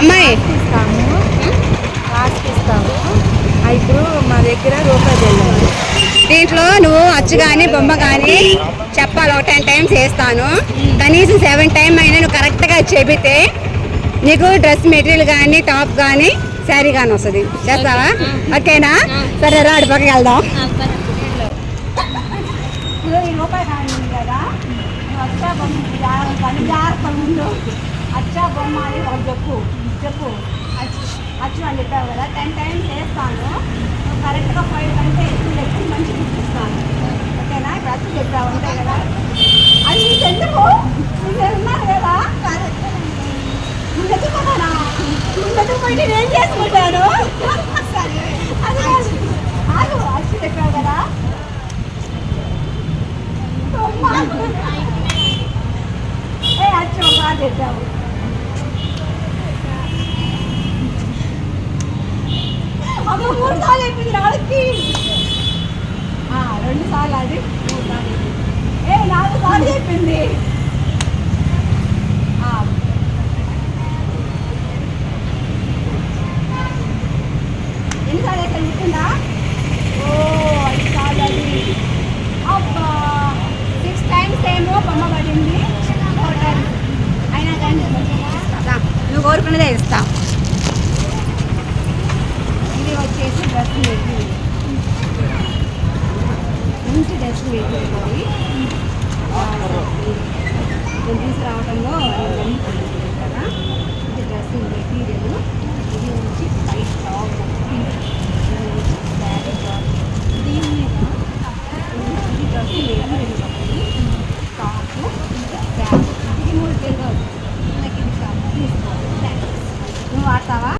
అమ్మాయి. ఇస్తాము లాస్ట్ ఇస్తాము ఆ ఇప్పుడు మా దగ్గర రూపాయి దీంట్లో నువ్వు అచ్చు కానీ బొమ్మ కానీ చెప్పాలి ఒక టెన్ టైమ్స్ వేస్తాను. కనీసం సెవెన్ టైం అయినా నువ్వు కరెక్ట్గా చెబితే నీకు డ్రెస్ మెటీరియల్ కానీ టాప్ కానీ శారీ కానీ వస్తుంది. చేస్తావా? ఓకేనా? సరే రాడు పక్కకి వెళ్దాం. అచ్చా బొమ్మ అని చెప్పు. చెప్పు. అచ్చు అని చెప్పావు కదా టెన్ టైమ్స్ వేస్తాను కరెక్ట్గా ఫైవ్ కంటే ఎక్కువ చెప్పి మంచి చూపిస్తాను ఓకేనా? ఇప్పుడు అచ్చు చెప్పావు అంతే కదా? అది నీకు ఎందుకు నువ్వు ఉన్నాను కదా? నువ్వు ఎత్తుకోనా నువ్వు నేను ఏం చేసుకుంటాను? అది ఆగు అచ్చు చెప్పావు కదా? ఏ అచ్చు బాగా చెప్పావు. మూడు సార్లు అయిపోయింది నాలుగుకి ఆ, రెండు సార్లు అది. మూడు సార్లు ఏ నాలుగు సార్లు చెప్పింది. ఆ. ఎన్నిసార్లు వేసాను చెప్పిందా? ఓ ఐదు సార్లు అది. అబ్బా. సిక్స్ టైమ్స్ ఏమో బొమ్మ పడింది. అయినా కానీ. రా, నువ్వు కోరుకున్నదే ఇస్తా ఇది వచ్చేసి డ్రెస్ మెటీరియల్ మంచి డ్రెస్ నేను తీసుకురావడంలో